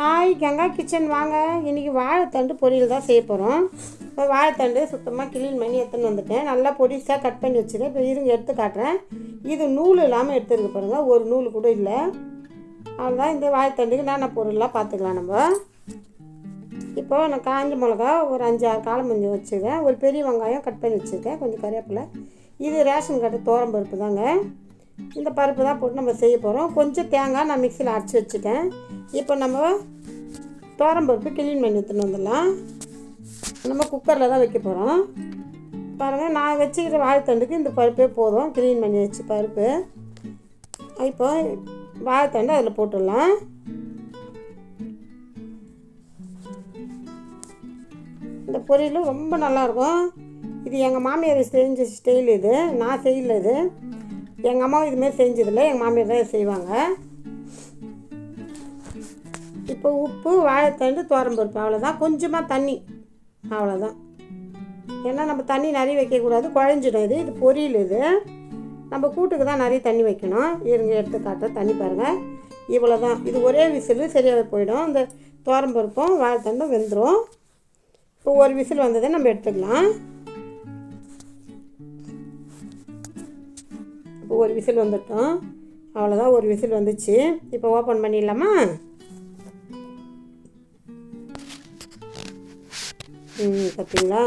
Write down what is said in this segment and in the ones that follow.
Hi Ganga kitchen வாங்க. இன்றைக்கி வாழைத்தண்டு பொரியல் தான் செய்ய போகிறோம் இப்போ வாழைத்தண்டு சுத்தமாக க்ளீன் பண்ணி எடுத்துன்னு வந்துட்டேன். நல்லா பொடிசாக கட் பண்ணி வச்சுருக்கேன். இப்போ இருங்க எடுத்து காட்டுறேன். இது நூல் இல்லாமல் எடுத்துருக்கு பாருங்கள் ஒரு நூல் கூட இல்லை. அவ்வளோதான் இந்த வாழைத்தண்டுக்கு என்னென்ன பொருள்லாம் பார்த்துக்கலாம் நம்ம. இப்போ நான் காஞ்ச மிளகா ஒரு அஞ்சு ஆறு காலம் கொஞ்சம் வச்சுருக்கேன். ஒரு பெரிய வெங்காயம் கட் பண்ணி வச்சுருக்கேன். கொஞ்சம் கறிவேப்பிலை இது ரேஷன் கடை தோரம் பருப்பு தாங்க. இந்த பருப்பு தான் போட்டு நம்ம செய்ய போகிறோம் கொஞ்சம் தேங்காய் நான் மிக்சியில் அரைச்சி வச்சுட்டேன். இப்போ நம்ம தோரம் பருப்பு க்ளீன் பண்ணி எடுத்துன்னு வந்துடலாம். நம்ம குக்கரில் தான் வைக்க போகிறோம் பாருங்கள் நான் வச்சுக்கிற வாழைத்தண்டுக்கு இந்த பருப்பே போதும். க்ளீன் பண்ணி வச்சு பருப்பு. இப்போ வாழைத்தண்டு அதில் போட்டுடலாம். இந்த பொரியல் ரொம்ப நல்லாயிருக்கும் இது எங்கள் மாமியார் செஞ்ச ஸ்டைல் இது. நான் செய்யல இது. எங்கள் அம்மாவும் இதுமாரி செஞ்சதில்லை. எங்கள் மாமியார் தான் செய்வாங்க. இப்போ உப்பு வாழைத்தண்டு பருப்பு அவ்வளோதான் கொஞ்சமாக தண்ணி. அவ்வளோதான் ஏன்னா நம்ம தண்ணி நிறைய வைக்கக்கூடாது குழஞ்சிடும் இது. இது பொரியல் இது. நம்ம கூட்டுக்கு தான் நிறைய தண்ணி வைக்கணும். இருங்க எடுத்து காட்டுற தண்ணி பாருங்கள் இவ்வளோ தான் இது ஒரே விசில் சரியாக போயிடும். இந்த பருப்பும் வாழைத்தண்டும் வெந்துடும் இப்போ ஒரு விசில் வந்ததை நம்ம எடுத்துக்கலாம். இப்போ ஒரு விசில் வந்துட்டோம். அவ்வளோதான் ஒரு விசில் வந்துச்சு. இப்போ ஓப்பன் பண்ணிடலாமா? ம் பார்த்தீங்களா?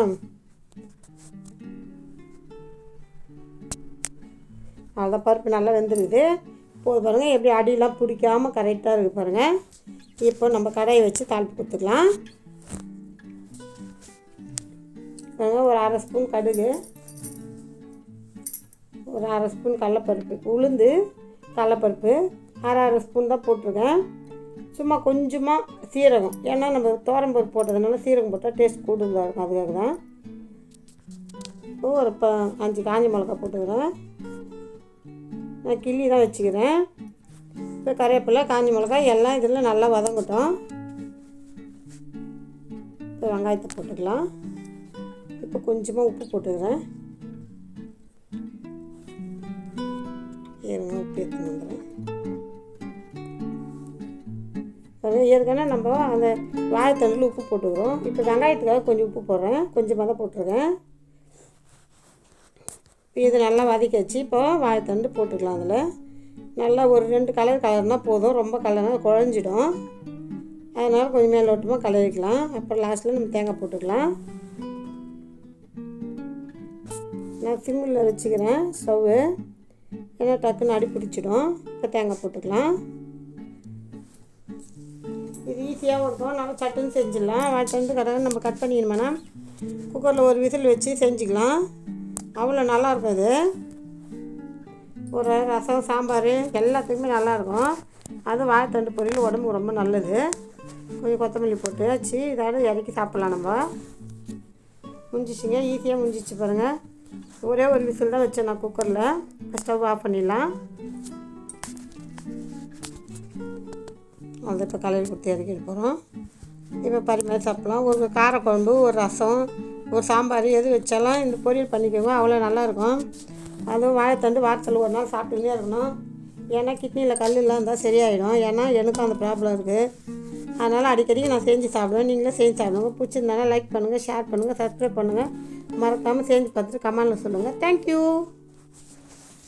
அவ்வளோதான் பருப்பு நல்லா வெந்துருக்குது போது பாருங்கள் எப்படி அடியெலாம் பிடிக்காமல் கரெக்டாக இருக்குது பாருங்கள் இப்போ நம்ம கடையை வச்சு தாளிப்பு கொடுத்துக்கலாம். பாருங்கள் ஒரு அரை ஸ்பூன் கடுகு. ஒரு அரை ஸ்பூன் கடலப்பருப்பு. உளுந்து கடலப்பருப்பு அரை அரை ஸ்பூன் தான் போட்டிருக்கேன். சும்மா கொஞ்சமாக சீரகம். ஏன்னா நம்ம தோரம்பருப்பு போட்டதுனால சீரகம் போட்டால் டேஸ்ட் கூடுதலாக இருக்கும். அதுக்காக தான் ஒரு ப அஞ்சு காஞ்ச மிளகா போட்டுக்கிறேன். நான் கிள்ளி தான் வச்சுக்கிறேன். இப்போ கறிவேப்பிலை காஞ்ச மிளகா எல்லாம் இதில் நல்லா வதங்கட்டும். இப்போ வெங்காயத்தை போட்டுக்கலாம். இப்போ கொஞ்சமாக உப்பு போட்டுக்கிறேன். இருங்க உப்பு எடுத்துன்னு ஏற்கனவே நம்ம அந்த வாழைத்தண்டில் உப்பு போட்டுக்கிறோம். இப்போ வெங்காயத்துக்காக கொஞ்சம் உப்பு போடுறேன். கொஞ்சமாக தான் போட்டிருக்கேன். இப்போ இது நல்லா வதக்கி வச்சு இப்போ வாழைத்தண்டு போட்டுக்கலாம் அதில். நல்லா ஒரு ரெண்டு கலர் கலர்னால் போதும். ரொம்ப கலர்னா குழஞ்சிடும். அதனால் கொஞ்சம் மேலோட்டமாக கலரிக்கலாம். அப்புறம் லாஸ்ட்டில் நம்ம தேங்காய் போட்டுக்கலாம். நான் சிம்மில் வச்சுக்கிறேன் ஸ்டவ்வு. ஏன்னா டக்குன்னு அடி பிடிச்சிடும். இப்போ தேங்காய் போட்டுக்கலாம். இது ஈஸியாகவும் இருக்கும் நல்லா சட்டுன்னு செஞ்சிடலாம். வாட்டிலேருந்து கடை நம்ம கட் பண்ணிக்கணுமாண்ணா. குக்கரில் ஒரு விசில் வச்சு செஞ்சுக்கலாம். அவ்வளோ நல்லாயிருக்கும் அது. ஒரு ரசம் சாம்பார் எல்லாத்துக்குமே நல்லாயிருக்கும். அதுவும் வாழைத்தண்டு பொரியல் உடம்புக்கு ரொம்ப நல்லது. கொஞ்சம் கொத்தமல்லி போட்டு வச்சு இதோட இறக்கி சாப்பிட்லாம் நம்ம. முடிஞ்சிச்சிங்க ஈஸியாக முடிஞ்சிச்சு பாருங்கள் ஒரே ஒரு விசில் தான் வச்சேன் நான் குக்கரில் ஸ்டவ் ஆஃப் பண்ணிடலாம். அது இப்போ கலையில் கொடுத்து இறக்கிட்டு போகிறோம் இப்போ பரிமாறி சாப்பிட்லாம். ஒரு காரக்குழம்பு ஒரு ரசம் ஒரு சாம்பார் எது வச்சாலும் இந்த பொரியல் பண்ணிக்கோங்க. அவ்வளோ நல்லாயிருக்கும் அதுவும் வாழைத்தண்டு வாரத்தில் ஒரு நாள் சாப்பிட்டுக்கிட்டே இருக்கணும். ஏன்னா கிட்னியில் கல்லெலாம் இருந்தால் சரியாயிடும். ஏன்னா எனக்கும் அந்த ப்ராப்ளம் இருக்குது அதனால் அடிக்கடி நான் செஞ்சு சாப்பிடுவேன். நீங்களும் செஞ்சு சாப்பிடுங்க. பிடிச்சிருந்தாலும் லைக் பண்ணுங்கள் ஷேர் பண்ணுங்கள் சப்ஸ்கிரைப் பண்ணுங்கள் மறக்காமல் செஞ்சு பார்த்துட்டு கமெண்டில் சொல்லுங்கள் தேங்க்யூ